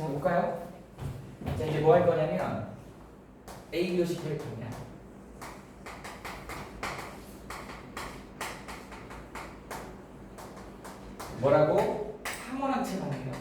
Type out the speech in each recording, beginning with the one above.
자 볼까요? 자 이제 뭐 할 거냐면 A, B, O, C 캐릭터냐. 뭐라고? 항원항체 반응이요.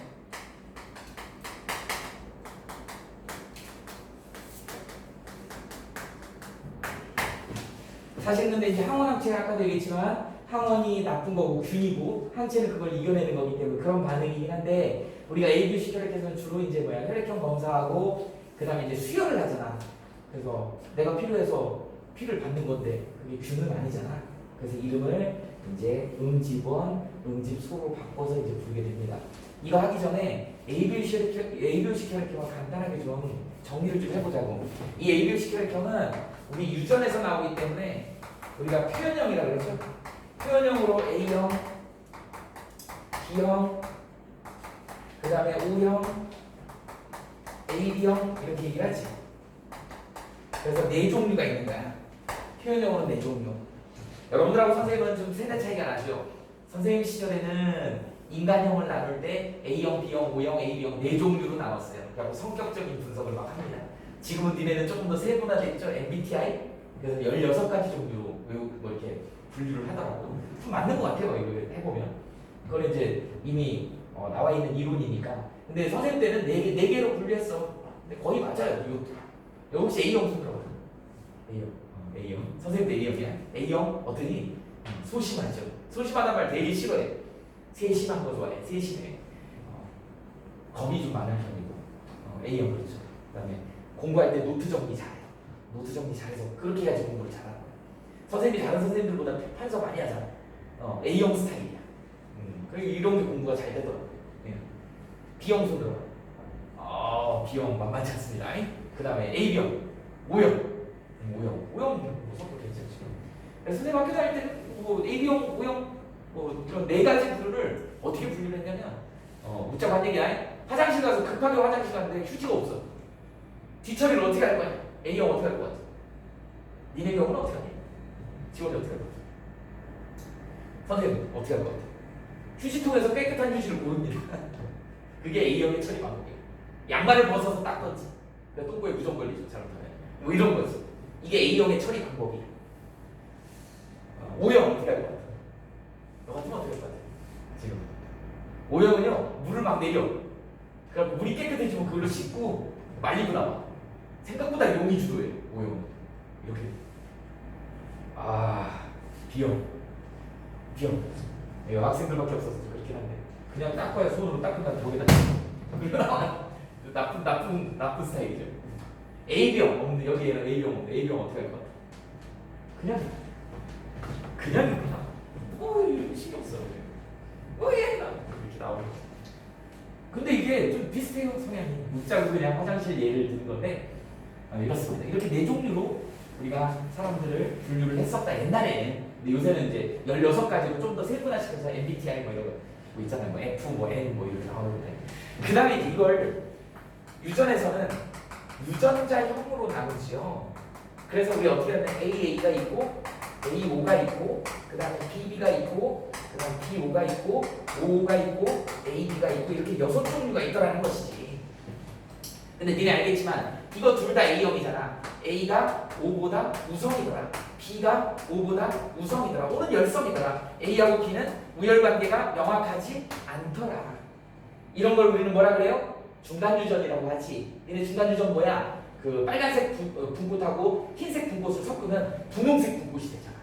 사실 근데 이제 항원항체가 아까도 얘기했지만 항원이 나쁜 거고 균이고 항체는 그걸 이겨내는 거기 때문에 그런 반응이긴 한데 우리가 ABC 혈액에서는 주로 이제 뭐야 혈액형 검사하고 그 다음에 이제 수혈을 하잖아. 그래서 내가 필요해서 피를 받는 건데 그게 균은 아니잖아. 그래서 이름을 이제 응집원, 응집소로 바꿔서 이제 부르게 됩니다. 이거 하기 전에 ABC 혈액형, ABC 혈액형을 간단하게 좀 정리를 좀 해보자고. 이 ABC 혈액형은 우리 유전에서 나오기 때문에 우리가 표현형이라고 그러죠. 표현형으로 A형, B형, 그 다음에 O형, AB형 이렇게 얘기를 하지. 그래서 네 종류가 있는 거야. 표현형으로 네 종류. 여러분들하고 선생님은 좀 세대 차이가 나죠. 선생님 시절에는 인간형을 나눌 때 A형, B형, O형, AB형 네 종류로 나눴어요. 그리고 성격적인 분석을 막 합니다. 지금은 니네는 조금 더 세분화됐죠. MBTI 그래서 16가지 종류 뭐 이렇게 분류를 하더라고. 좀 맞는 것 같아요. 이거 해보면. 그건 이제 이미 어, 나와 있는 이론이니까. 근데 선생님 때는 네, 개, 네 개로 분류했어. 근데 거의 맞아요. 이것도. 여기 혹시 A형 손들어봐. A형. 어, A형. 선생님도 A형이야. A형 어떠니? 음, 소심하죠. 소심하단 말 되게 싫어해. 세심한 거 좋아해. 세심해. 어, 겁이 좀 많은 편이고. 어, A형 그렇죠. 그 다음에 공부할 때 노트 정리 잘해. 노트 정리 잘해서 그렇게 해야지 공부를 잘하는 거야. 선생님이 다른 선생님들보다 판서 많이 하잖아. 어, A형 스타일이야. 음, 그리고 이런 게 공부가 잘 되더라고. 예. B형 손들어. 아, B형 만만치 않습니다. 그 다음에 A형, O형, 음, O형, O형 뭐 성격 괜찮지. 그래서 선생님 학교 다닐 때 뭐 A형, O형 뭐 이런 네 가지 부류를 어떻게 분류를 했냐면 어, 웃자고 한 얘기 아니? 화장실 가서 급하게 화장실 갔는데 휴지가 없어. 뒤처리를 어떻게 할 거야? A형 어떻게 할 것 같아? 니네 경우는 어떻게 하니? 지원이 어떻게 할 것 같아? 선생님 어떻게 할 것 같아? 휴지통에서 깨끗한 휴지를 고릅니다. 그게 A형의 처리 방법이에요. 양말을 벗어서 닦던지. 그러니까 똥꼬에 무좀 걸리죠 잘못하면. 뭐 이런 거지. 이게 A형의 처리 방법이에요. 어, O형 어떻게 할 것 같아? 너 같으면 어떻게 할 것 같아? 지금. O형은요 물을 막 내려. 그럼 물이 깨끗해지면 그걸로 씻고 말리고 나와. 생각보다 용이 주도해. O형. 이렇게. 아 B형. B형. 여학생들밖에 없어서 좀 그렇긴 한데 그냥 닦아야 손으로 닦은 다음에 거기다 나쁜 나쁜 나쁜 스타일이죠. A병 없는데 여기 얘는 A병 없는데 A병 어떻게 할 것 같아? 그냥 그냥 있구나. 어 신경 써. 어얘 이렇게 나오는 거. 근데 이게 좀 비슷해요 성향이. 묻자고 그냥 화장실 예를 드는 건데 아, 이렇습니다. 이렇게 네 종류로 우리가 사람들을 분류를 했었다 옛날에는. 근데 요새는 이제 16가지로 좀 더 세분화시켜서 MBTI 뭐 이런 거 뭐 있잖아요. 뭐 F, 뭐 N 뭐 이렇게 나오는데 그 다음에 이걸 유전에서는 유전자형으로 나누지요. 그래서 우리 어떻게 하면 AA가 있고 AO가 있고 그 다음에 BB가 있고 그 다음에 BO가 있고 OO가 있고 AB가 있고 이렇게 여섯 종류가 있더라는 것이지. 근데 니네 알겠지만 이거 둘 다 A형이잖아. A가 O보다 우성이더라. B가 O보다 우성이더라. O는 열성이더라. A하고 B는 우열관계가 명확하지 않더라. 이런 걸 우리는 뭐라 그래요? 중간 유전이라고 하지. 얘네 중간 유전 뭐야? 그 빨간색 분, 어, 분꽃하고 흰색 분꽃을 섞으면 분홍색 분꽃이 되잖아.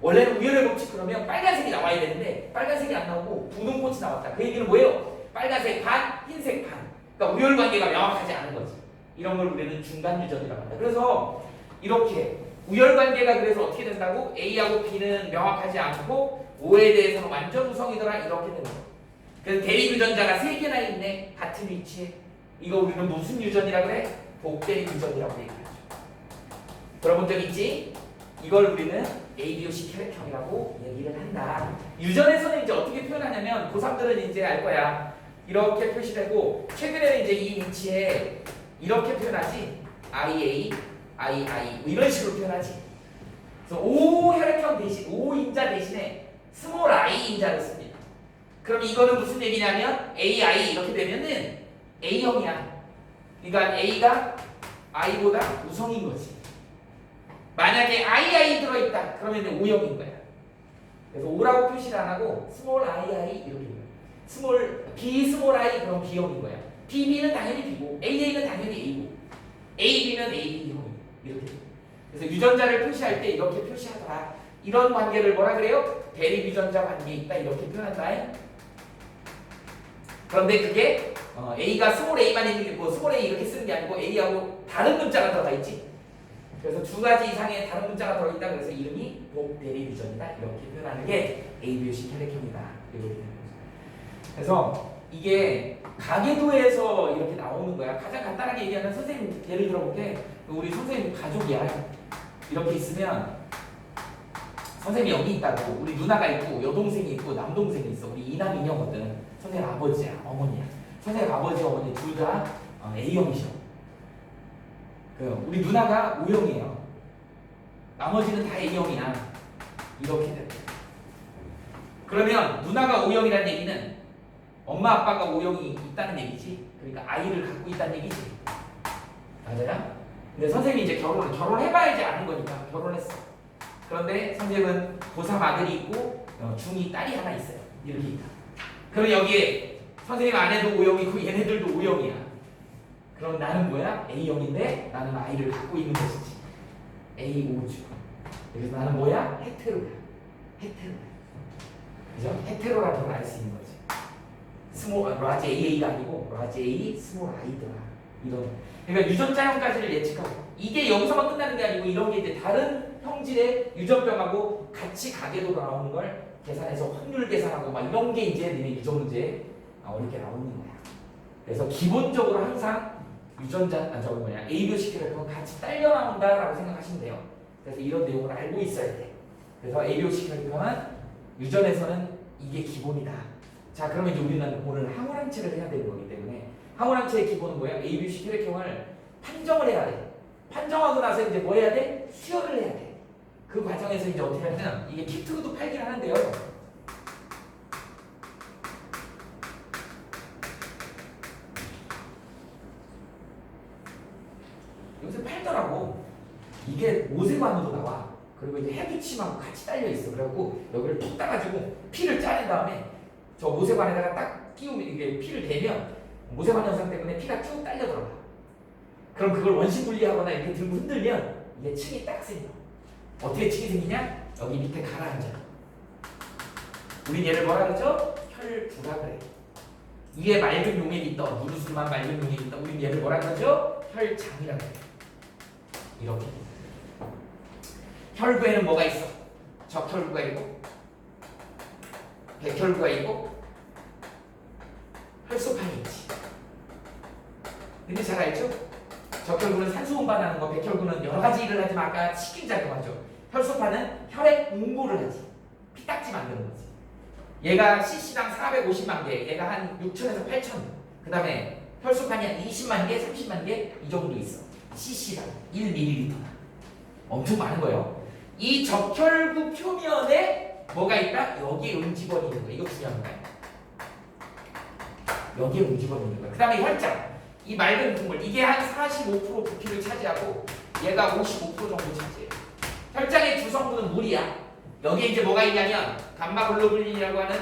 원래는 우열의 법칙 그러면 빨간색이 나와야 되는데 빨간색이 안 나오고 분홍꽃이 나왔다. 그 얘기는 뭐예요? 빨간색 반, 흰색 반. 그러니까 우열 관계가 명확하지 않은 거지. 이런 걸 우리는 중간 유전이라고 한다. 그래서 이렇게 우열 관계가 그래서 어떻게 된다고? A하고 B는 명확하지 않고 O에 대해서는 완전 우성이더라 이렇게 되는 거야. 그래서 대립 유전자가 세 개나 있네 같은 위치에. 이거 우리는 무슨 유전이라 그래? 복대립 유전이라고 얘기하죠. 들어본 적 있지? 이걸 우리는 ABOC 혈액형이라고 얘기를 한다. 유전에서는 이제 어떻게 표현하냐면 고3들은 이제 알 거야. 이렇게 표시되고 최근에는 이제 이 위치에 이렇게 표현하지. IA, II 뭐 이런 식으로 표현하지. 그래서 O 혈액형 대신 O 인자 대신에 스몰 i 인자를 씁니다. 그럼 이거는 무슨 얘기냐면 AI 이렇게 되면은 A형이야. 그러니까 A가 I보다 우성인 거지. 만약에 II 들어있다. 그러면 O형인 거야. 그래서 O라고 표시를 안 하고 스몰 II 이렇게 돼요. 스몰 B 스몰 I 그럼 B형인 거야. BB는 당연히 B고 AA는 당연히 A고 AB는 AB 형 이렇게. 그래서 유전자를 표시할 때 이렇게 표시하더라. 이런 관계를 뭐라 그래요? 대립 유전자 관계에 있다 이렇게 표현한다. 그런데 그게 어, A가 스몰 A만 있는 게뭐 스몰 A 이렇게 쓰는 게 아니고 A하고 다른 문자가 들어가 있지. 그래서 두 가지 이상의 다른 문자가 들어있다. 그래서 이름이 복대립 유전이다 이렇게 표현하는 게 되는 거죠. 그래서 이게 가계도에서 이렇게 나오는 거야. 가장 간단하게 얘기하면 선생님 예를 들어볼게. 우리 선생님 가족 이야. 이렇게 있으면 선생님이 여기 있다고 우리 누나가 있고 여동생이 있고 남동생이 있어. 우리 이남 이녀거든. 선생님 아버지야, 어머니야. 선생님 아버지, 어머니 둘다 어, A형이셔. 그 우리 누나가 O형이에요. 나머지는 다 A형이야. 이렇게 돼. 그러면 누나가 O형이라는 얘기는 엄마 아빠가 O형이 있다는 얘기지. 그러니까 아이를 갖고 있다는 얘기지. 맞아요? 근데 선생님이 이제 결혼을 결혼해봐야지 아는 거니까 결혼했어. 그런데 선생님은 고3 아들이 있고 어, 중2 딸이 하나 있어요. 이렇게 있다. 그럼 여기에 선생님 아내도 O형이고 얘네들도 O형이야. 그럼 나는 뭐야? A형인데 나는 아이를 갖고 있는 것이지. A5주. 그래서 나는 뭐야? 헤테로야. 헤테로야. 그죠? 헤테로라는 걸 알 수 있는 거지. 스몰 라지 AA가 아니고 라지 A 스몰 I더라. 이런. 그러니까 유전자형까지를 예측하고 이게 여기서만 끝나는 게 아니고 이런 게 이제 다른 형질의 유전병하고 같이 가계도 나오는 걸 계산해서 확률 계산하고 막 이런 게 이제 니네 유전 문제에 어렵게 나오는 거야. 그래서 기본적으로 항상 유전자 아 저거 뭐냐 ABOC라는 같이 딸려 나온다라고 생각하시면 돼요. 그래서 이런 내용을 알고 있어야 돼. 그래서 ABOC라는 유전에서는 이게 기본이다. 자 그러면 이제 우리는 오늘 항우량체를 해야 되는 거기 때문에 항우량체의 기본은 뭐야? ABC 혈액형을 판정을 해야 돼. 판정하고 나서 이제 뭐 해야 돼? 수혈을 해야 돼. 그 과정에서 이제 어떻게 하냐면 이게 키트도 팔긴 하는데요. 요새 팔더라고. 이게 모세관으로 나와. 그리고 이제 해부침하고 같이 딸려 있어. 그래갖고 여기를 툭 따가지고 피를 짜낸 다음에 저 모세관에다가 딱 끼우면 이게 피를 대면 모세관 현상 때문에 피가 쭉 딸려 들어가. 그럼 그걸 원심 분리하거나 이렇게 들고 흔들면 이게 층이 딱 생겨. 어떻게 층이 생기냐? 여기 밑에 가라앉아. 우린 얘를 뭐라 그러죠? 혈부라 그래. 위에 맑은 용액이 있다. 누르스만 맑은 용액이 있다. 우린 얘를 뭐라 그러죠? 혈장이라 그래. 이렇게. 혈구에는 뭐가 있어? 적혈구가 있고, 백혈구가 있고, 혈소판이 있지. 근데 잘 알죠? 적혈구는 산소 운반하는 거, 백혈구는 여러 가지 일을 하지만 아까 식균 작용하죠. 혈소판은 혈액 응고를 하지. 피딱지 만드는 거지. 얘가 cc당 450만 개, 얘가 한 6천에서 8천. 그 다음에 혈소판이 한 20만 개, 30만 개 이 정도 있어. cc당 1ml나. 엄청 많은 거예요. 이 적혈구 표면에 뭐가 있다? 여기에 음지번이 있는 거야. 이거 중요한 거야. 여기에 음지번이 있는 거야. 그 다음에 혈장. 이 맑은 국물. 이게 한 45% 부피를 차지하고 얘가 55% 정도 차지해. 혈장의 주성분은 물이야. 여기에 이제 뭐가 있냐면 감마글로불린이라고 하는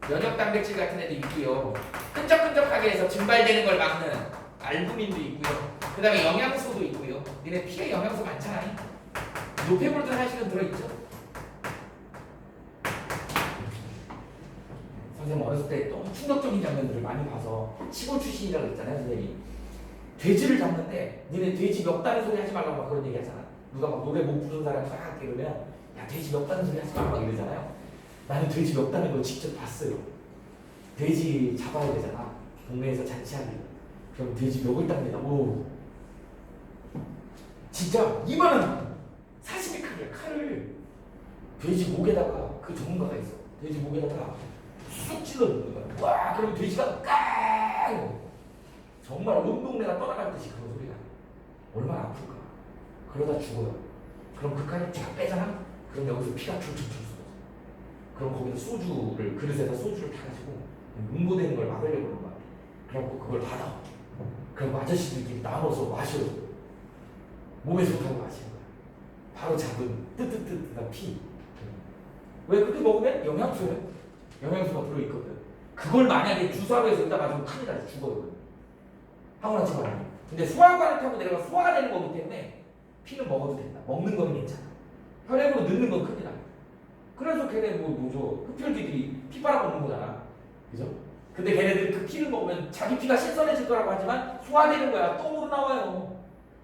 면역 단백질 같은 애도 있고요. 끈적끈적하게 해서 증발되는 걸 막는 알부민도 있고요. 그 다음에 영양소도 있고요. 니네 피에 영양소 많잖아. 노폐물도 사실은 들어있죠. 선생님 어렸을 때 너무 충격적인 장면들을 많이 봐서 시골 출신이라고 했잖아요, 선생님. 돼지를 잡는데 니네 돼지 몇 다는 소리 하지 말라고 막 그런 얘기 하잖아. 누가 막 노래 못 부르는 사람 싹 이러면 야 돼지 몇 다는 소리 하지 말라고 막 이러잖아요. 나는 돼지 몇 다는 걸 직접 봤어요. 돼지 잡아야 되잖아. 동네에서 잔치하기. 그럼 돼지 멱을 땁니다. 오. 진짜 이만한 사시미 칼이야 칼을 돼지 목에다가 그 전문가가 있어. 돼지 목에다가 쑥 찔러 넣는 거야. 와 그럼 돼지가 까 정말 온 동네가 떠나갈 듯이 그런 소리가 얼마나 아플까. 그러다 죽어요. 그럼 그 칼을 쫙 빼잖아. 그럼 여기서 피가 줄줄줄 쏟아. 그럼 거기다 소주를 그릇에다 소주를 타가지고 응고되는 걸 막으려고 그러는 거야. 그래갖고 그걸 받아. 그럼 아저씨들끼리 나눠서 마셔. 몸에 좋다고 마시는 거야. 바로 잡은 뜨뜻뜨뜻한 피. 왜 그렇게 먹으면 영양소야? 영양소가 들어있거든. 그걸 만약에 주사로 해서 여기다 맞으면 큰일 나지 죽어요. 아무나 집어넣어. 근데 소화관을 타고 내려가 소화가 되는 거기 때문에 피는 먹어도 된다. 먹는 건 괜찮아. 혈액으로 넣는 건 큰일 나. 그래서 걔네 뭐 뭐죠? 흡혈귀들이 피 빨아 먹는 거잖아. 그죠? 근데 걔네들 그 피를 먹으면 자기 피가 신선해질 거라고 하지만 소화되는 거야. 똥으로 나와요.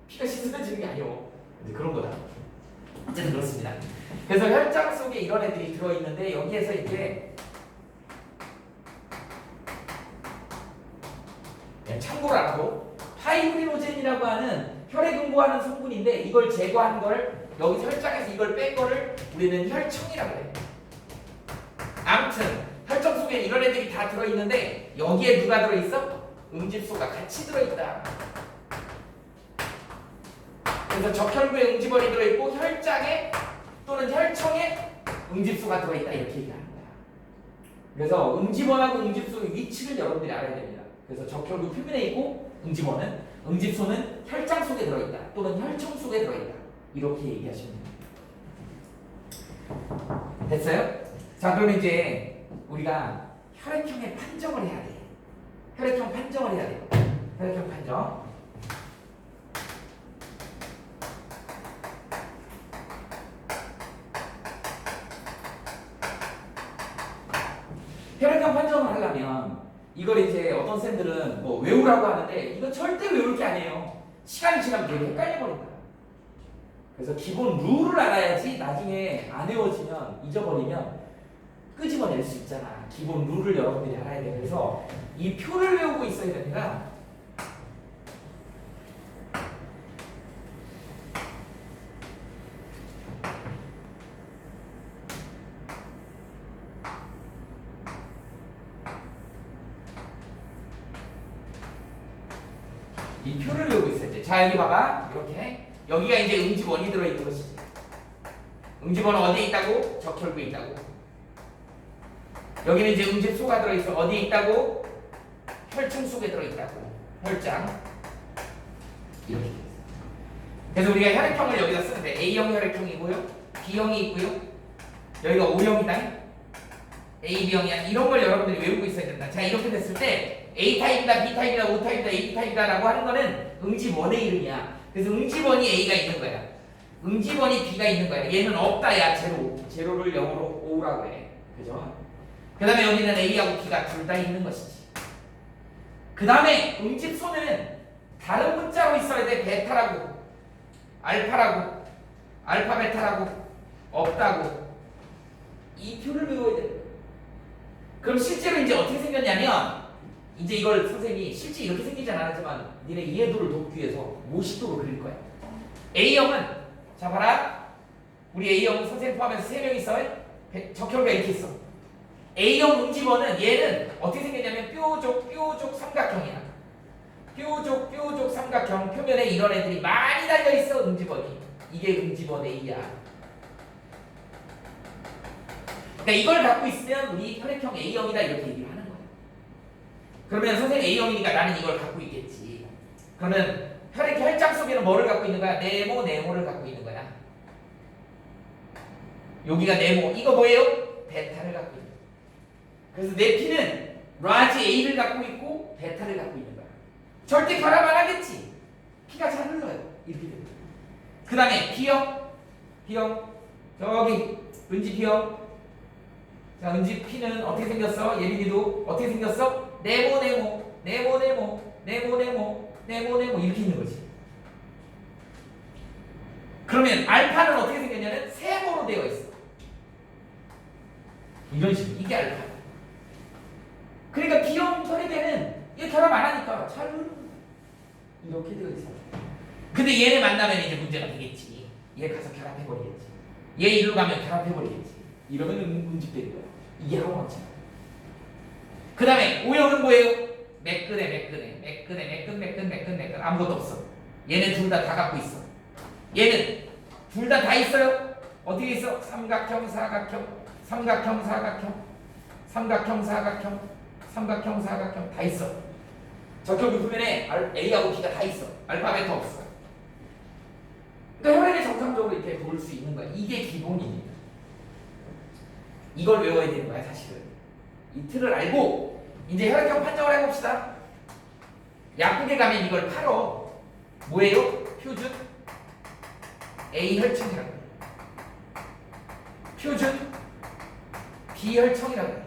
피가 신선해지는 게 아니요. 근데 그런 거다. 어쨌든 그렇습니다. 그래서 혈장 속에 이런 애들이 들어있는데 여기에서 이제 네, 참고로 알고 파이브리노젠이라고 하는 혈액 응고하는 성분인데 이걸 제거한 걸 여기서 혈장에서 이걸 뺀 거를 우리는 혈청이라고 해요. 아무튼 혈청 속에 이런 애들이 다 들어있는데 여기에 누가 들어있어? 응집소가 같이 들어있다. 그래서 적혈구에 응집원이 들어있고 혈장에 또는 혈청에 응집소가 들어있다 이렇게 얘기하는 거야. 그래서 응집원하고 응집소의 위치를 여러분들이 알아야 됩니다. 그래서 적혈구 표면에 있고 응집원은 응집소는 혈장 속에 들어있다 또는 혈청 속에 들어있다 이렇게 얘기하시면 됩니다. 됐어요? 자 그럼 이제 우리가 혈액형의 판정을 해야 돼. 혈액형 판정을 해야 돼요. 혈액형 판정. 혈액형 판정을 하려면 이걸 이제 어떤 쌤들은 뭐 외우라고 하는데 이건 절대 외울 게 아니에요. 시간이 지나면 되게 헷갈려 버린다. 그래서 기본 룰을 알아야지 나중에 안 외워지면 잊어버리면 끄집어낼 수 있잖아. 기본 룰을 여러분들이 알아야 돼. 그래서 이 표를 외우고 있어야 됩니다. 이 표를 외우고 있어야 돼. 자 여기 봐봐. 이렇게 여기가 이제 응집원이 들어있는 것이지. 응집원은 어디에 있다고? 적혈구에 있다고. 여기는 이제 응집소가 들어있어. 어디에 있다고? 혈청 속에 들어있다고. 혈장. 이렇게. 그래서 우리가 혈액형을 여기다 쓰는데 A형 혈액형이고요. B형이 있고요. 여기가 O형이다. AB형이야. 이런 걸 여러분들이 외우고 있어야 된다. 자 이렇게 됐을 때 A타입이다, B타입이다, O타입이다, A타입이다라고 하는 거는 응집원의 이름이야. 그래서 응집원이 A가 있는 거야. 응집원이 B가 있는 거야. 얘는 없다, 야 제로. 제로를 영어로 O라고 해. 그죠? 그 다음에 여기는 A하고 B가 둘 다 있는 것이지. 그 다음에 응집소는 다른 문자로 있어야 돼. 베타라고, 알파라고, 알파 베타라고, 없다고. 이 표를 외워야 돼. 그럼 실제로 이제 어떻게 생겼냐면 이제 이걸 선생님이 실제 이렇게 생기지 않았지만 니네 이해도를 돕기 위해서 모식도로 그릴 거야. A형은 자 봐라. 우리 A형 선생님 포함해서 세명 있어. 배- 적혈구가 이렇게 있어. A형 응집원은 얘는 어떻게 생겼냐면 뾰족 뾰족 삼각형이야. 뾰족 뾰족 삼각형 표면에 이런 애들이 많이 달려 있어 응집원이. 이게 응집원 A야. 그러니까 이걸 갖고 있으면 우리 혈액형 A형이다 이렇게 얘기를 하는. 그러면 선생님 A형이니까 나는 이걸 갖고 있겠지. 그러면 혈액 혈장 속에는 뭐를 갖고 있는 거야? 네모 네모를 갖고 있는 거야. 여기가 네모. 이거 뭐예요? 베타를 갖고 있는 거야. 그래서 내 피는 라지 A를 갖고 있고 베타를 갖고 있는 거야. 절대 결합 안 하겠지. 피가 잘 흘러요. 이렇게 됩니다. 그 다음에 B형, B형, 저기 은지 B형. 자, 은지 P는 어떻게 생겼어? 예빈이도 어떻게 생겼어? 네모 네모, 네모 네모, 네모 네모, 네모 네모 이렇게 있는 거지. 그러면 알파는 어떻게 생겼냐면 세모로 되어 있어. 이런 식으로 이게 알파. 그러니까 B형 혈액에는 얘 결합 안 하니까 잘. 이렇게 되어 있어. 근데 얘네 만나면 이제 문제가 되겠지. 얘 가서 결합해 버리겠지. 얘 일로 가면 결합해 버리겠지. 이러면 응집되는 거야. 이게 항원증. 그 다음에 O형은 뭐예요? 매끈해 매끈해 매끈해 매끈 매끈 매끈 매끈 아무것도 없어. 얘는 둘 다 다 갖고 있어. 얘는 둘 다다 있어요. 어떻게 있어? 삼각형 사각형 삼각형 사각형 삼각형 사각형 삼각형 사각형 다 있어. 부품면에 알- A하고 B가 다 있어. 알파, 베타 없어. 그러니까 혈액이 정상적으로 이렇게 돌 수 있는 거야. 이게 기본입니다. 이걸 외워야 되는 거야, 사실은. 이 틀을 알고 이제 혈액형 판정을 해봅시다. 약국에 가면 이걸 팔어. 뭐예요? 표준 A 혈청이라고. 표준 B 혈청이라고.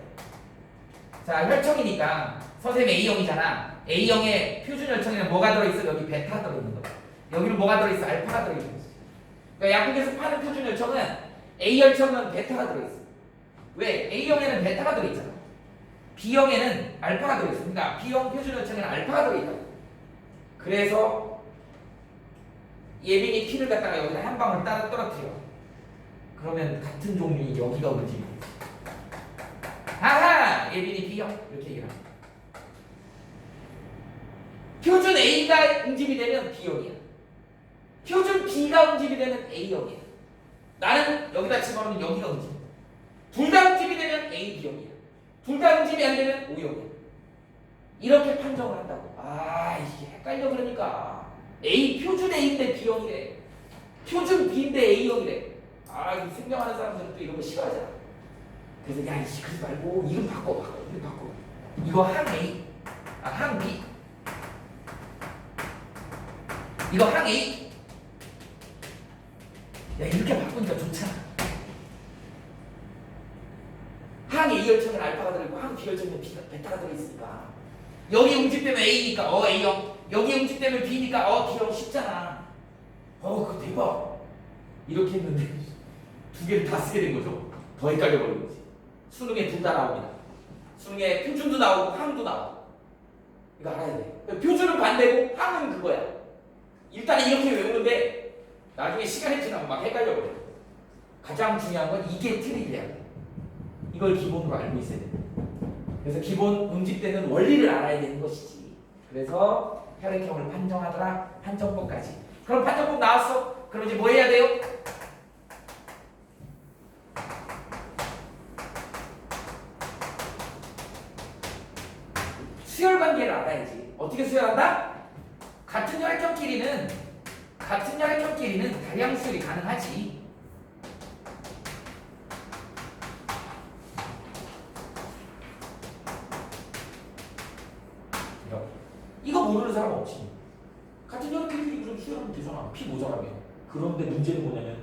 자, 혈청이니까 선생님 A형이잖아. A형의 표준 혈청에는 뭐가 들어있어? 여기 베타 들어있는 거야. 여기는 뭐가 들어있어? 알파가 들어있는 거지. 그러니까 약국에서 파는 표준 혈청은 A 혈청은 베타가 들어있어. 왜? A형에는 베타가 들어있잖아. B형에는 알파가 들어있어. 그러니까 B형 표준 혈청에는 알파가 들어있다고. 그래서 예빈이 피를 갖다가 여기다 한 방울 따라 떨어뜨려. 그러면 같은 종류의 여기가 움직이지. 아하! 예빈이 B형 이렇게 얘기를 합니다. 표준 A가 응집이 되면 B형이야. 표준 B가 응집이 되면 A형이야. 나는 여기다 집어넣으면 여기가 응집. 둘다 응집이 되면 A, B형이야. 응집이 안 되면 O형이야. 이렇게 판정을 한다고. 아, 이게 헷갈려 그러니까. A 표준 A인데 B형이래. 표준 B인데 A형이래. 아, 이 생명하는 사람들은 또 이런 거 싫어하잖아. 그래서 야, 이씨 그러지 말고 이름 바꿔, 바꿔, 이름 바꿔. 이거 항 A, 아, 항 B. 이거 항 A. 야, 이렇게 바꾸니까 좋잖아. 항 A 혈청은 알파가 들어있고 항 B 혈청은 B가 베타가 들어있으니까. 여기 응집되면 A니까 어 A형. 여기 응집되면 B니까 어 B형. 쉽잖아. 어 그거 대박. 이렇게 했는데 두 개를 다 쓰게 된 거죠. 더 헷갈려 버린 거지. 수능에 둘 다 나옵니다. 수능에 표준도 나오고 항도 나와 이거 알아야 돼. 표준은 반대고 항은 그거야. 일단 이렇게 외우는데 나중에 시간이 지나면 막 헷갈려 버려. 가장 중요한 건 이게 돼 이걸 기본으로 알고 있어야 돼. 그래서 기본 응집되는 원리를 알아야 되는 것이지. 그래서 혈액형을 판정하더라 판정법까지. 그럼 판정법 나왔어? 그럼 이제 뭐 해야 돼요? 수열 관계를 알아야지. 어떻게 수열한다? 같은 혈액형끼리는 같은 혈액형끼리는 다량 수열이 가능하지. 이렇게. 이거 모르는 사람 없지. 같은 혈액끼리 좀 수혈하면 되잖아. 피 모자라면. 그런데 문제는 뭐냐면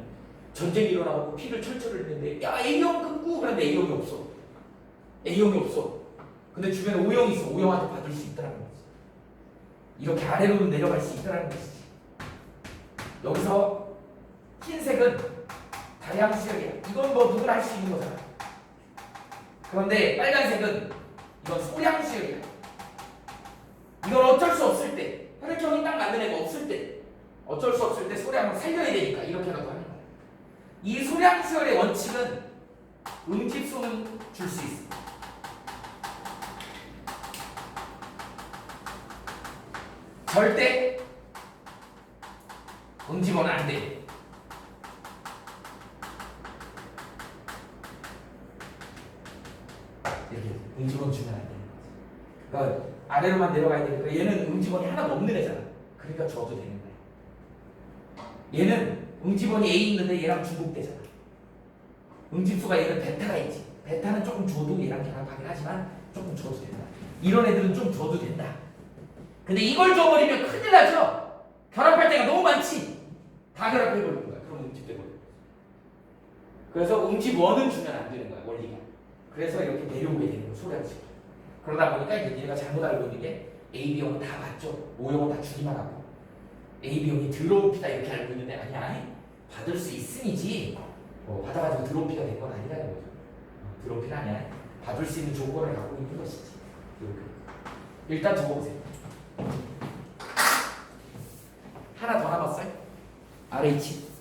전쟁이 일어나고 피를 철저를 했는데 야 A형 끊고 그런데 A형이 없어. A형이 없어. 근데 주변에 O형이 있어. O형한테 받을 수 있다는 거지. 이렇게 아래로 내려갈 수 있다는 것이지. 여기서 흰색은 다량 수혈이야. 이건 뭐 누구나 할 수 있는 거잖아. 그런데 빨간색은 이건 소량 수혈이야. 이건 어쩔 수 없을 때 혈액형이 딱 맞는 애가 없을 때 어쩔 수 없을 때 소량을 살려야 되니까 이렇게라도 하는 거야. 이 소량 수혈의 원칙은 응집소는 줄 수 있어. 절대 응집어는 안 돼. 이렇게 응집원 주면 안 돼. 그러니까 아래로만 내려가야 되니까 얘는 응집원이 하나도 없는 애잖아. 그러니까 줘도 거야. 얘는 응집원이 A 있는데 얘랑 중복되잖아. 응집수가 얘는 베타가 있지. 베타는 조금 줘도 얘랑 결합하긴 하지만 조금 줘도 된다. 이런 애들은 좀 줘도 된다. 근데 이걸 줘버리면 큰일 나죠. 결합할 때가 너무 많지. 다 결합해버리는 거야. 그럼 응집돼 버려. 그래서 응집원은 주면 안 되는 거야 원리가. 그래서 이렇게 내려오게 되는 거야 소량식. 그러다 보니까 얘가 잘못 알고 있는 게 AB형은 다 맞죠. O형은 다 주기만 하고 AB형이 드로우피다 이렇게 알고 있는데 아니야. 아니. 받을 수 있음이지. 뭐 받아가지고 드로우피가 된 건 아니라는 거죠. 어, 드로우피는 아니야. 받을 수 있는 조건을 갖고 있는 것이지. 이렇게. 일단 적어보세요. 하나 더 남았어요? RH